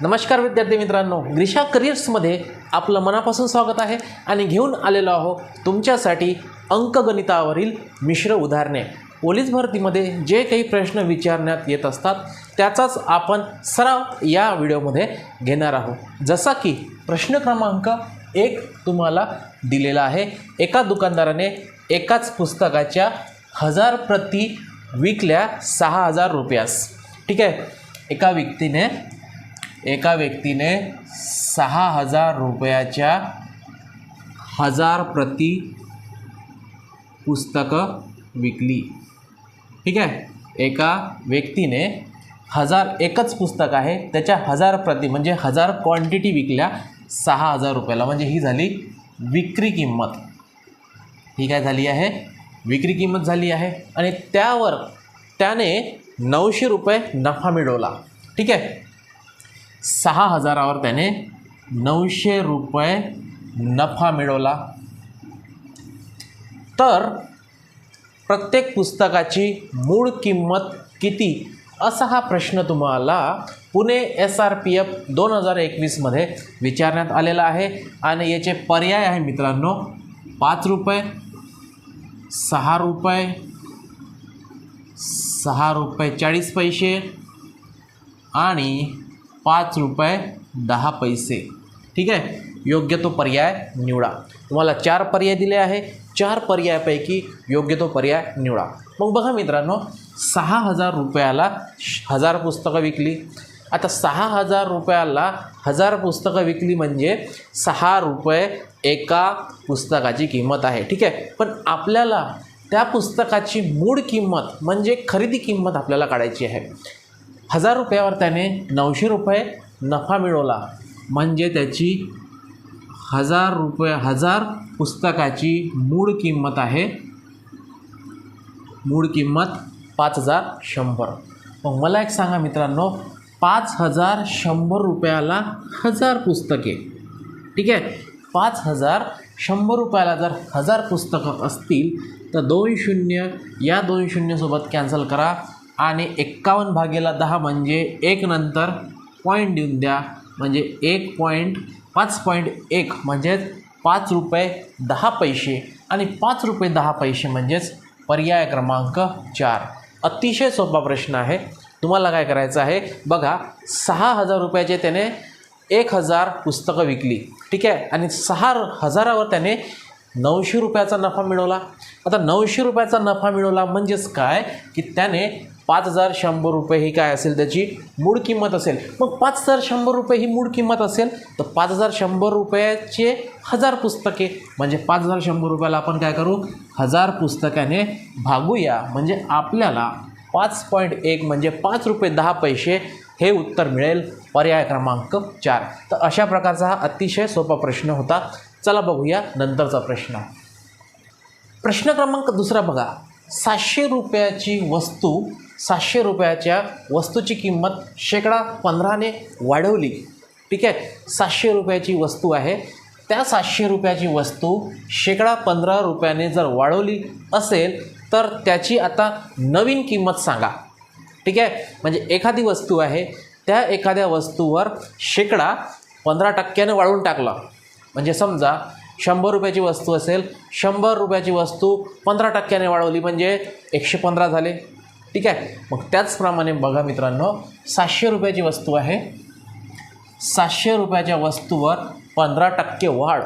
नमस्कार विद्यार्थी मित्रांनो ग्रीषा करिअर्समध्ये आपलं मनापासून स्वागत आहे आणि घेऊन आलेलो आहो तुमच्यासाठी अंकगणितावरील मिश्र उदाहरणे. पोलीस भरतीमध्ये जे काही प्रश्न विचारण्यात येत असतात त्याचाच आपण सराव या व्हिडिओमध्ये घेणार आहोत. जसा की प्रश्न क्रमांक एक तुम्हाला दिलेला आहे एका दुकानदाराने एकाच पुस्तकाच्या हजार प्रती विकल्या सहा हजार रुपयास. ठीक आहे? एका व्यक्तीने एका व्यक्तीने सहा हजार रुपयाच्या हजार प्रति पुस्तकं विकली. ठीक आहे? एका व्यक्तीने हजार एकच पुस्तक आहे त्याच्या हजार प्रति म्हणजे हजार क्वांटिटी विकल्या सहा हजार रुपयाला. म्हणजे ही झाली विक्री किंमत. ही काय झाली आहे? विक्री किंमत झाली आहे. आणि त्यावर त्याने नऊशे रुपये नफा मिळवला. ठीक आहे? सहा हजारावर त्याने नऊशे रुपये नफा मिळवला. तर प्रत्येक पुस्तकाची मूळ किंमत किती? असा हा प्रश्न तुम्हाला Pune S R P F दोन हजार एकवीसमध्ये विचारण्यात आलेला आहे. आणि याचे पर्याय आहे मित्रांनो पाच रुपये सहा रुपये सहा रुपये चाळीस पैसे आणि पाच रुपये दहा पैसे. ठीक आहे? योग्य तो पर्याय निवडा. तुम्हाला चार पर्याय दिले आहे. चार पर्यायापैकी योग्य तो पर्याय निवडा. मग बघा मित्रांनो सहा हजार रुपयाला श- हजार पुस्तकं विकली. आता सहा हजार रुपयाला हजार पुस्तकं विकली म्हणजे सहा रुपये एका पुस्तकाची किंमत आहे. ठीक आहे? पण आपल्याला त्या पुस्तकाची मूळ किंमत म्हणजे खरेदी किंमत आपल्याला काढायची आहे. हजार रुपयावर त्याने नऊशे रुपये नफा मिळवला. म्हणजे त्याची हजार रुपये हजार पुस्तकाची मूळ किंमत आहे. मूळ किंमत पाच हजार शंभर. मग मला एक सांगा मित्रांनो पाच हजार शंभर रुपयाला हजार पुस्तके. ठीक आहे? पाच हजार शंभर रुपयाला जर हजार पुस्तकं असतील तर दोन शून्य या दोन शून्यसोबत कॅन्सल करा. आणि एक्कावन्न भागेला दहा म्हणजे एक नंतर पॉईंट देऊन द्या. म्हणजे एक पॉईंट पाच पॉईंट एक म्हणजेच पाच रुपये दहा पैसे आणि पाच रुपये दहा पैसे म्हणजेच पर्याय क्रमांक चार. अतिशय सोपा प्रश्न आहे. तुम्हाला काय करायचं आहे? बघा सहा हजार रुपयाचे त्याने एक हजार पुस्तकं विकली. ठीक आहे? आणि सहा हजारावर त्याने नऊशे रुपयाचा नफा मिळवला. आता नऊशे रुपयाचा नफा मिळवला म्हणजेच काय? की त्याने पाच हजार शंभर रुपये ही काय असेल त्याची? मूळ किंमत असेल. मग पाच हजार शंभर रुपये ही मूळ किंमत असेल तर पाच हजार शंभर रुपयाचे हजार पुस्तके. म्हणजे पाच हजार शंभर रुपयाला आपण काय करू? हजार पुस्तकाने भागूया. म्हणजे आपल्याला पाच पॉईंट एक म्हणजे पाच रुपये दहा पैसे हे उत्तर मिळेल. पर्याय क्रमांक चार. तर अशा प्रकारचा हा अतिशय सोपा प्रश्न होता. चला बघूया नंतरचा प्रश्न. प्रश्न क्रमांक दुसरा बघा. सातशे रुपयाची वस्तू सातशे रुपयाच्या वस्तूची किंमत शेकडा पंधराने वाढवली. ठीक आहे? सातशे रुपयाची वस्तू आहे. त्या सातशे रुपयाची वस्तू शेकडा पंधरा रुपयाने जर वाढवली असेल तर त्याची आता नवीन किंमत सांगा. ठीक आहे? म्हणजे एखादी वस्तू आहे त्या एखाद्या वस्तूवर शेकडा पंधरा टक्क्याने वाढवून टाकला. म्हणजे समजा शंभर रुपयाची वस्तू असेल शंभर रुपयाची वस्तू पंधरा टक्क्याने वाढवली म्हणजे एकशे पंधरा झाले. ठीक आहे? मग त्याचप्रमाणे बघा मित्रांनो सातशे रुपयाची वस्तू आहे. सातशे रुपयाच्या वस्तूवर पंधरा टक्के वाढ.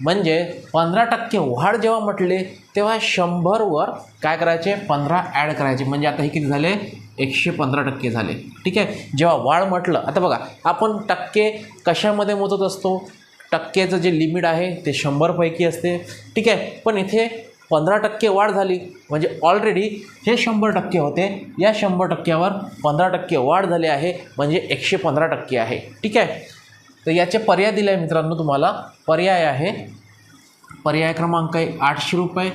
म्हणजे पंधरा टक्के वाढ जेव्हा म्हटले तेव्हा शंभरवर काय करायचे? पंधरा ॲड करायचे. म्हणजे आता हे किती झाले? एकशे पंधरा टक्के झाले. ठीक आहे? जेव्हा वाढ म्हटलं आता बघा आपण टक्के कशामध्ये मोजत असतो? टक्क्याचं जे लिमिट आहे ते शंभरपैकी असते. ठीक आहे? पण इथे पंधरा टक्के वाढ झाली. म्हणजे ऑलरेडी हे शंभर टक्के होते. या शंभर टक्क्यावर पंधरा टक्के वाढ झाली आहे. म्हणजे एकशे पंधरा टक्के आहे. ठीक आहे? तर याचे पर्याय दिले आहे मित्रांनो तुम्हाला. पर्याय आहे. पर्याय क्रमांक एक आठशे रुपये.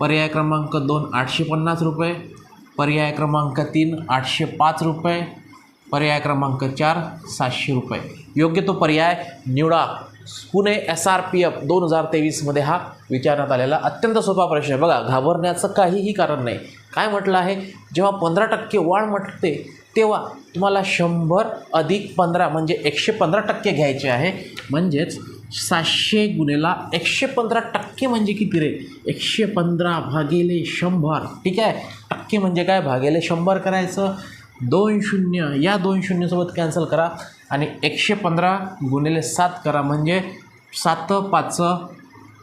पर्याय क्रमांक दोन आठशे पन्नास रुपये. पर्याय क्रमांक तीन आठशे पाच रुपये. पर्याय क्रमांक चार सातशे रुपये. योग्य तो पर्याय निवडा. Pune S R P F दोन हजार तेवीसमध्ये हा विचारण्यात आलेला अत्यंत सोपा प्रश्न आहे. बघा घाबरण्याचं काहीही कारण नाही. काय म्हटलं आहे? जेव्हा पंधरा टक्के वाढ म्हटते तेव्हा तुम्हाला शंभर अधिक पंधरा म्हणजे एकशे पंधरा टक्के घ्यायचे आहे. म्हणजेच सातशे गुणेला एकशे पंधरा टक्के म्हणजे किती रे? एकशे पंधरा भागेले शंभर. ठीक आहे? टक्के म्हणजे काय? भागेले शंभर करायचं. दोन शून्य या दोन शून्यसोबत कॅन्सल करा आणि एकशे पंधरा गुणिले सात करा म्हणजे सात पाच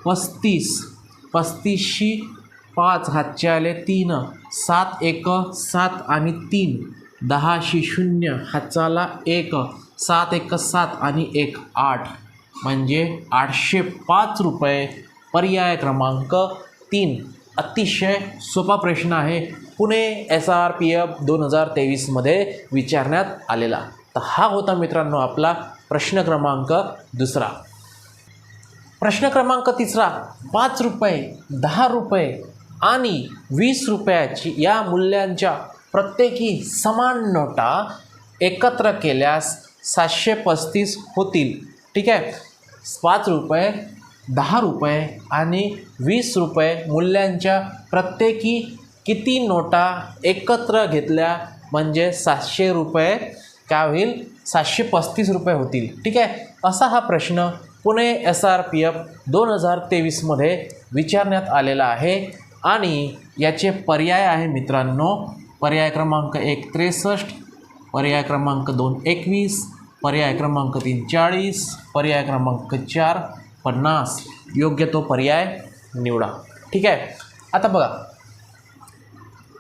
पस्तीस. पस्तीसशी पाच हातचे आले तीन. सात एक सात आणि तीन. दहाशी शून्य हातचाला एक. सात एक सात आणि एक आठ. म्हणजे आठशे पाच रुपये पर्याय क्रमांक तीन. अतिशय सोपा प्रश्न आहे. Pune S R P F दोन हजार तेवीसमध्ये विचारण्यात आलेला. तर हा होता मित्रांनो आपला प्रश्न क्रमांक दुसरा. प्रश्न क्रमांक तिसरा पाच रुपये दहा रुपये आणि वीस रुपयाची या मूल्यांच्या प्रत्येकी समान नोटा एकत्र केल्यास सातशे पस्तीस होतील. ठीक आहे? पाच रुपये दहा रुपये आणि वीस रुपये मूल्यांच्या प्रत्येकी किती नोटा एकत्र घेतल्या म्हणजे सातशे रुपये काय होईल? सातशे पस्तीस रुपये होतील. ठीक आहे? असा हा प्रश्न Pune S R P F दोन हजार तेवीसमध्ये विचारण्यात आलेला आहे. आणि याचे पर्याय आहे मित्रांनो. पर्याय क्रमांक एक त्रेसष्ट पर्याय क्रमांक दोन एकवीस पर्याय क्रमांक तीन चाळीस पर्याय क्रमांक चार पन्नास. योग्य तो पर्याय निवडा. ठीक आहे? आता बघा.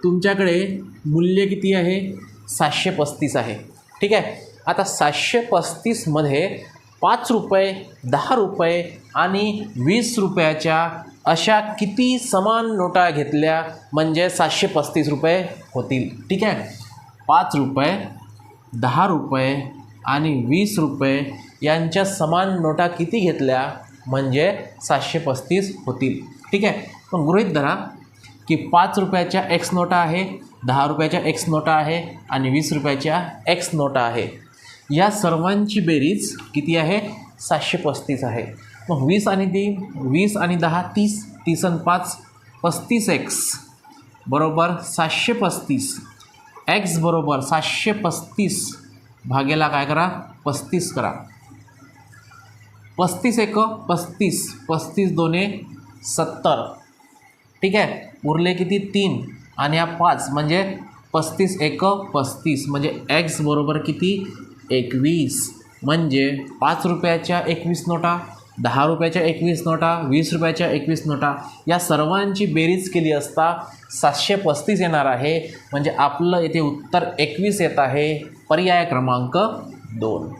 तुमच्याकडे मूल्य किती आहे? सातशे पस्तीस आहे. ठीक आहे? आता सातशे पस्तीसमध्ये पाच रुपये दहा रुपये आणि वीस रुपयाच्या अशा किती समान नोटा घेतल्या म्हणजे सातशे पस्तीस रुपये होतील. ठीक आहे? पाच रुपये दहा रुपये आणि वीस रुपये यांच्या समान नोटा किती घेतल्या म्हणजे सातशे पस्तीस होतील. ठीक आहे? पण गृहीत धरा की पाच रुपयाच्या एक्स नोटा आहे दहा रुपयाच्या एक्स नोटा आहे आणि वीस रुपयाच्या एक्स नोटा आहे. या सर्वांची बेरीज किती आहे? सातशे पस्तीस आहे. मग वीस आणि ती वीस आणि दहा तीस तीस आणि पाच पस्तीस एक्स बरोबर सातशे पस्तीस. एक्स बरोबर सातशे पस्तीस भागेला काय करा? पस्तीस करा. पस्तीस एक पस्तीस पस्तीस दोने सत्तर. ठीक आहे? उरले किती? तीन. आणि हा पाच म्हणजे पस्तीस एक पस्तीस. म्हणजे एक्स बरोबर किती? एकवीस. म्हणजे पाच रुपयाच्या एकवीस नोटा दहा रुपयाच्या एकवीस नोटा वीस रुपयाच्या एकवीस नोटा या सर्वांची बेरीज केली असता सातशे पस्तीस येणार आहे. म्हणजे आपलं येथे उत्तर एकवीस येत आहे. पर्याय क्रमांक दोन.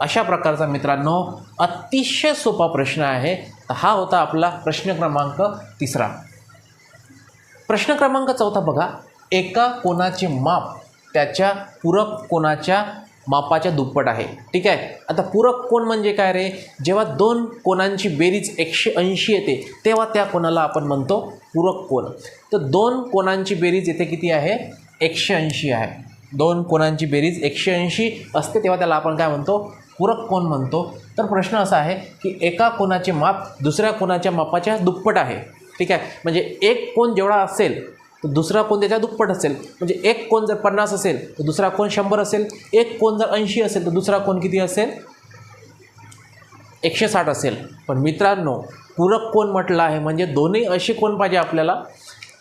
अशा प्रकारचा मित्रांनो अतिशय सोपा प्रश्न आहे. हा होता आपला प्रश्न क्रमांक तिसरा. प्रश्न क्रमांक चौथा बघा. एका कोणाचे माप त्याच्या पूरक कोणाच्या मापाच्या दुप्पट आहे. ठीक आहे? आता पूरक कोण म्हणजे काय रे? जेव्हा दोन कोणांची बेरीज एकशे ऐंशी येते तेव्हा त्या कोणाला आपण म्हणतो पूरक कोण. तर दोन कोणांची बेरीज येथे किती आहे? एकशे ऐंशी आहे. दोन कोणांची बेरीज एकशे ऐंशी असते तेव्हा त्याला आपण काय म्हणतो? पूरक कोण म्हणतो? तर प्रश्न असा आहे की एका कोणाचे माप दुसऱ्या कोणाच्या मापाच्या दुप्पट आहे. ठीक आहे? म्हणजे एक कोण जेवढा असेल तर दुसरा कोण त्याच्या दुप्पट असेल. म्हणजे एक कोण जर पन्नास असेल तर दुसरा कोण शंभर असेल. एक कोण जर ऐंशी असेल तर दुसरा कोण किती असेल? एकशे साठ असेल. पण मित्रांनो पूरक कोण म्हटलं आहे? म्हणजे दोन्ही असे कोण पाहिजे आपल्याला?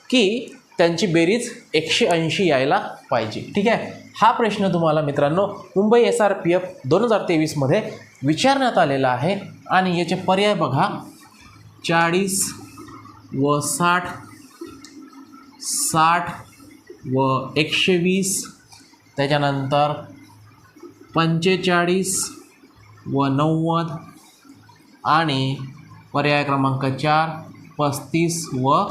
की त्यांची बेरीज एकशे ऐंशी यायला पाहिजे. ठीक आहे? हा प्रश्न तुम्हाला मित्रांनो Mumbai S R P F दोन हजार तेवीसमध्ये विचारण्यात आलेला आहे. आणि याचे पर्याय बघा. चाळीस व साठ साठ व एकशे वीस त्याच्यानंतर पंचेचाळीस व नव्वद आणि पर्याय क्रमांक चार पस्तीस व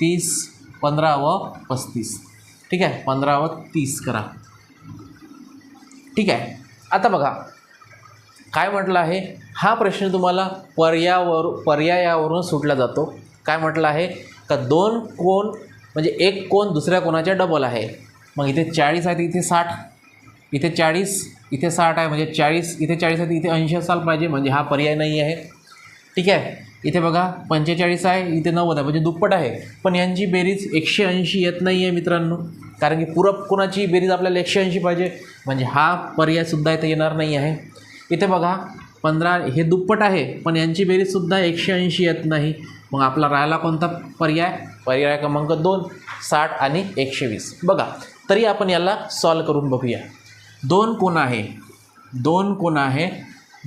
तीस पंधरा व पस्तीस. ठीक आहे? पंधरा व तीस करा. ठीक आहे? आता बघा. काय म्हटलं आहे? हा प्रश्न तुम्हाला पर्यावर पर्यायावरून सुटला जातो. काय म्हटलं आहे? का दोन कोण म्हणजे एक कोण दुसऱ्या कोणाच्या डबल आहे? मग इथे चाळीस आहे इथे साठ. इथे चाळीस इथे साठ आहे म्हणजे चाळीस. इथे चाळीस आहे इथे ऐंशी असायला पाहिजे म्हणजे हा पर्याय नाही आहे. ठीक आहे? इथे बघा पंचेचाळीस आहे इथे नव्वद आहे म्हणजे दुप्पट आहे. पण यांची बेरीज एकशे ऐंशी येत नाही आहे मित्रांनो. कारण की पूरक कोणाची बेरीज आपल्याला एकशे ऐंशी पाहिजे? म्हणजे हा पर्यायसुद्धा इथे येणार नाही आहे. इथे बघा पंधरा हे दुप्पट आहे पण यांची बेरीजसुद्धा एकशे ऐंशी येत नाही. मग आपला राहिला कोणता? पर्याय? पर्याय क्रमांक दोन साठ आणि एकशे वीस. बघा तरी आपण याला सॉल्व करून बघूया. दोन कोण आहे? दोन कोण आहे?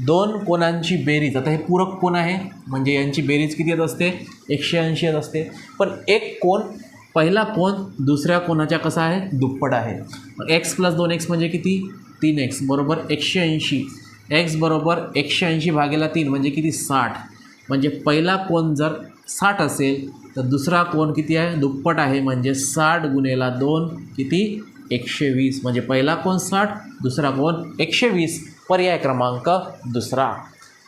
दोन कोणांची बेरीज. आता हे पूरक कोण आहे? म्हणजे यांची बेरीज किती येत असते? एकशे ऐंशी येत असते. पण एक कोण पहिला कोण दुसऱ्या कोणाच्या कसा आहे? दुप्पट आहे. एक्स प्लस दोन एक्स म्हणजे किती? तीन एक्स बरोबर एकशे ऐंशी. एक्स बरोबर एकशे ऐंशी भागेला तीन म्हणजे किती? साठ. म्हणजे पहिला कोण जर साठ असेल तर दुसरा कोण किती आहे? दुप्पट आहे म्हणजे साठ गुणेला दोन किती? एकशे वीस. म्हणजे पहिला कोण साठ दुसरा कोण एकशे वीस. पर्याय क्रमांक दुसरा.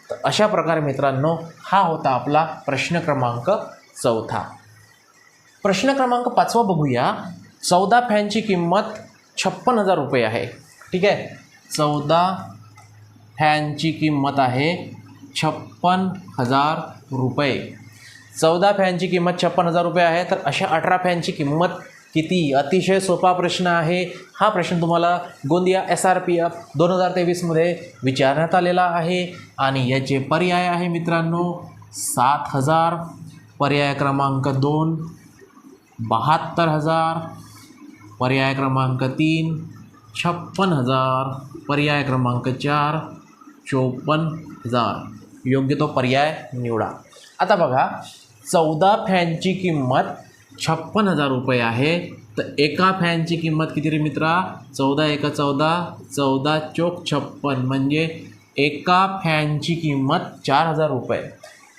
तर अशा प्रकारे मित्रांनो हा होता आपला प्रश्न क्रमांक चौथा. प्रश्न क्रमांक पाचवा बघूया. चौदा फॅनची किंमत छप्पन हजार रुपये आहे. ठीक आहे? चौदा फॅनची किंमत आहे छप्पन हजार रुपये. चौदा फॅनची किंमत छप्पन हजार रुपये आहे. तर अशा अठरा फॅनची किंमत किती? अतिशय सोपा प्रश्न आहे. हा प्रश्न तुम्हाला Gondia S R P F दोन हजार तेवीसमध्ये विचारण्यात आलेला आहे. आणि याचे पर्याय आहे मित्रांनो सात हजार. पर्याय क्रमांक दोन बहात्तर हजार. पर्याय क्रमांक तीन छप्पन हजार. पर्याय क्रमांक चार चोपन्न हजार. योग्य तो पर्याय निवडा. आता बघा चौदा फॅनची किंमत छप्पन हजार रुपये आहे. तर एका फॅनची किंमत किती रे मित्रा? चौदा एका चौदा चौदा चोक छप्पन. म्हणजे एका फॅनची किंमत चार हजार रुपये.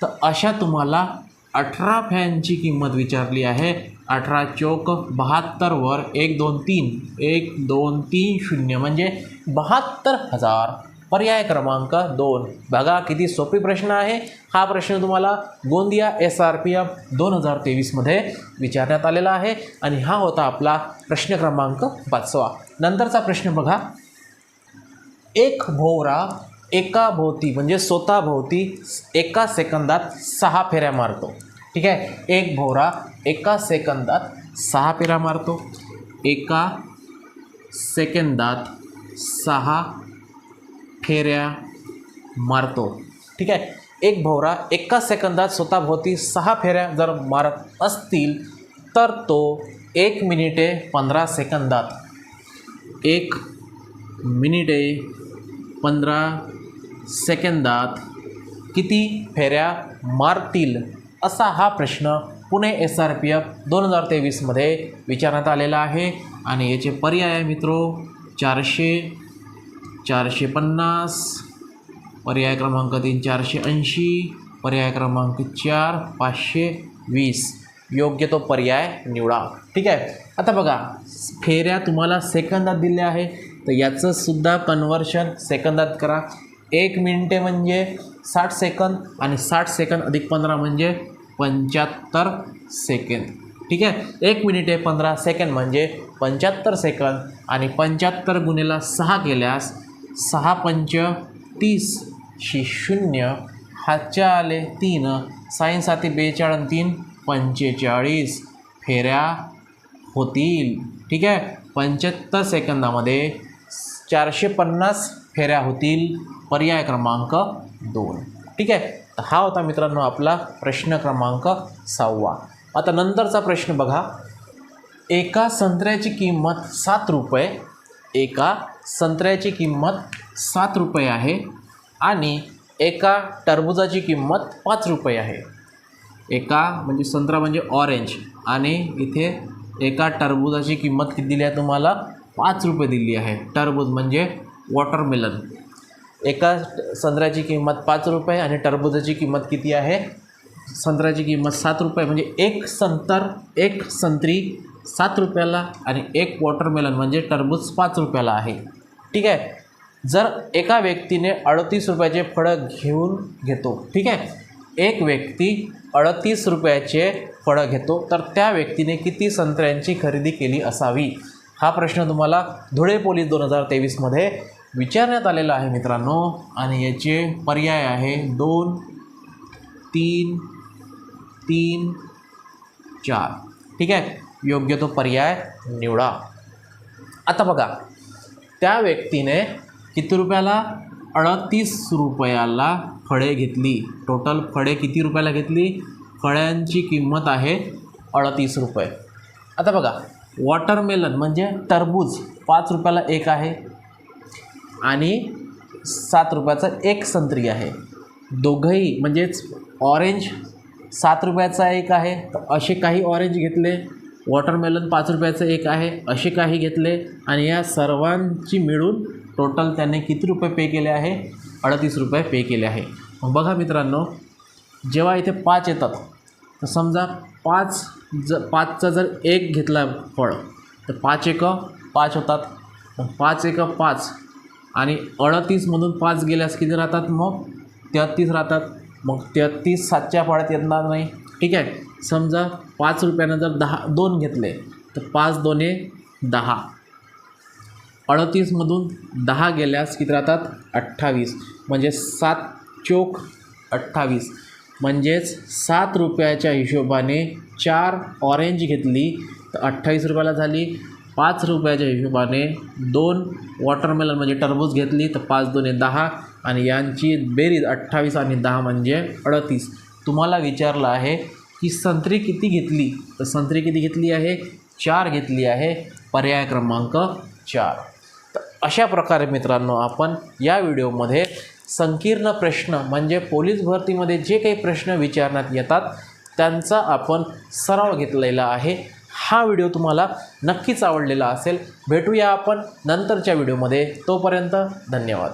तर अशा तुम्हाला अठरा फॅनची किंमत विचारली आहे. अठरा चोक बहात्तरवर एक दोन तीन एक दोन तीन शून्य. म्हणजे बहात्तर हजार पर्याय क्रमांक दोन. बघा किती सोपी प्रश्न आहे. हा प्रश्न तुम्हाला Gondia S R P F दोन हजार तेवीसमध्ये विचारण्यात आलेला आहे आणि हा होता आपला प्रश्न क्रमांक पाचवा. नंतरचा प्रश्न बघा. एक भोवरा एका भोवती म्हणजे स्वतःभोवती एका सेकंदात सहा फेऱ्या मारतो. ठीक आहे? एक भोवरा एका सेकंदात सहा फेऱ्या मारतो. एका सेकंदात सहा फेऱ्या मारतो. ठीक आहे? एक भोवरा एका सेकंदात स्वतःभोवती सहा फेऱ्या जर मारत असतील तर तो एक मिनिटे पंधरा सेकंदात. एक मिनिटे पंधरा सेकंदात किती फेऱ्या मारतील असा हा प्रश्न Pune S R P F दोन हजार तेवीसमध्ये विचारण्यात आलेला आहे. आणि याचे पर्याय मित्रो चारशे चारशे पन्नास पर्याय क्रमांक तीन चारशे ऐंशी पर्याय क्रमांक चार पाचशे वीस. योग्य तो पर्याय निवडा. ठीक आहे? आता बघा फेऱ्या तुम्हाला सेकंदात दिल्या आहे तर याचंसुद्धा कन्वर्शन सेकंदात करा. एक मिनिटे म्हणजे साठ सेकंद आणि साठ सेकंद अधिक पंधरा म्हणजे पंच्याहत्तर सेकंद ठीक आहे? एक मिनिटे पंधरा सेकंड म्हणजे पंच्याहत्तर सेकंद आणि पंच्याहत्तर गुणेला सहा केल्यास सहा पंच तीस शी शून्य हातच्या आले तीन साईन साती बेचाळीस तीन पंचेचाळीस. फेऱ्या होतील. ठीक? आहे पंच्याहत्तर सेकंदामध्ये चारशे पन्नास फेऱ्या होतील. पर्याय क्रमांक दोन. ठीक? आहे तर हा होता मित्रांनो आपला प्रश्न क्रमांक सहावा. आता नंतरचा प्रश्न बघा. एका संत्र्याची किंमत सात रुपये एका संत्र्याची किंमत सात रुपये आहे आणि एका टरबुजाची किंमत पाच रुपये आहे. एका म्हणजे संत्रा म्हणजे ऑरेंज आणि इथे एका टरबुजाची किंमत किती दिली आहे तुम्हाला? पाच रुपये दिली आहे. टरबूज म्हणजे वॉटरमेलन एका संत्र्याची किंमत पाच रुपये आणि टरबुजाची किंमत किती आहे? संत्र्याची किंमत सात रुपये. म्हणजे एक संतर एक संत्री सात रुपयाला आणि एक वॉटरमेलन म्हणजे टरबूज पाच रुपयाला आहे. ठीक आहे? जर एका व्यक्तीने अडतीस रुपयाचे फळं घेऊन घेतो ठीक आहे? एक व्यक्ती अडतीस रुपयाचे फळं घेतो तर त्या व्यक्तीने किती संत्र्यांची खरेदी केली असावी? हा प्रश्न तुम्हाला धुळे पोलीस दोन हजार तेवीसमध्ये विचारण्यात आलेला आहे मित्रांनो. आणि याचे पर्याय आहे दोन तीन तीन चार. ठीक आहे? योग्य तो पर्याय निवडा. आता बघा त्या व्यक्तीने किती रुपयाला अडतीस रुपयाला फळे घेतली? टोटल फळे किती रुपयाला घेतली? फळ्यांची किंमत आहे अडतीस रुपये. आता बघा वॉटरमेलन म्हणजे टरबूज पाच रुपयाला एक आहे आणि सात रुपयाचा एक संत्री आहे. दोघंही म्हणजेच ऑरेंज सात रुपयाचा एक आहे. तर असे काही ऑरेंज घेतले. वॉटरमेलन पाच रुपयाचं एक आहे असे काही घेतले आणि या सर्वांची मिळून टोटल त्याने किती रुपये पे केले आहे? अडतीस रुपये पे केले आहे. मग बघा मित्रांनो जेव्हा इथे पाच येतात तर समजा पाच ज पाचचा जर एक घेतला फळ तर पाच एक पाच होतात. पाच एक पाच. आणि अडतीसमधून पाच गेल्यास किती राहतात मग? तेहत्तीस राहतात. मग तेहत्तीस सातच्या फळात येणार नाही. ठीक आहे? समजा पाच रुपयानं जर दहा दोन घेतले तर पाच दोने दहा. अडतीसमधून दहा गेल्यास किती राहतात? अठ्ठावीस. म्हणजे सात चोक अठ्ठावीस. म्हणजेच सात रुपयाच्या हिशोबाने चार ऑरेंज घेतली तर अठ्ठावीस रुपयाला झाली. पाच रुपयाच्या हिशोबाने दोन वॉटरमेलन म्हणजे टरबूज घेतली तर पाच दोने दहा. आणि यांची बेरीज अठ्ठावीस आणि दहा म्हणजे अडतीस. तुम्हाला विचारलं आहे की संत्री किती घेतली? तर संत्री किती घेतली आहे? चार घेतली आहे. पर्याय क्रमांक चार. तर अशा प्रकारे मित्रांनो आपण या व्हिडिओमध्ये संकीर्ण प्रश्न म्हणजे पोलीस भरतीमध्ये जे काही प्रश्न विचारण्यात येतात त्यांचा आपण सराव घेतलेला आहे. हा व्हिडिओ तुम्हाला नक्कीच आवडलेला असेल. भेटूया आपण नंतरच्या व्हिडिओमध्ये. तोपर्यंत धन्यवाद.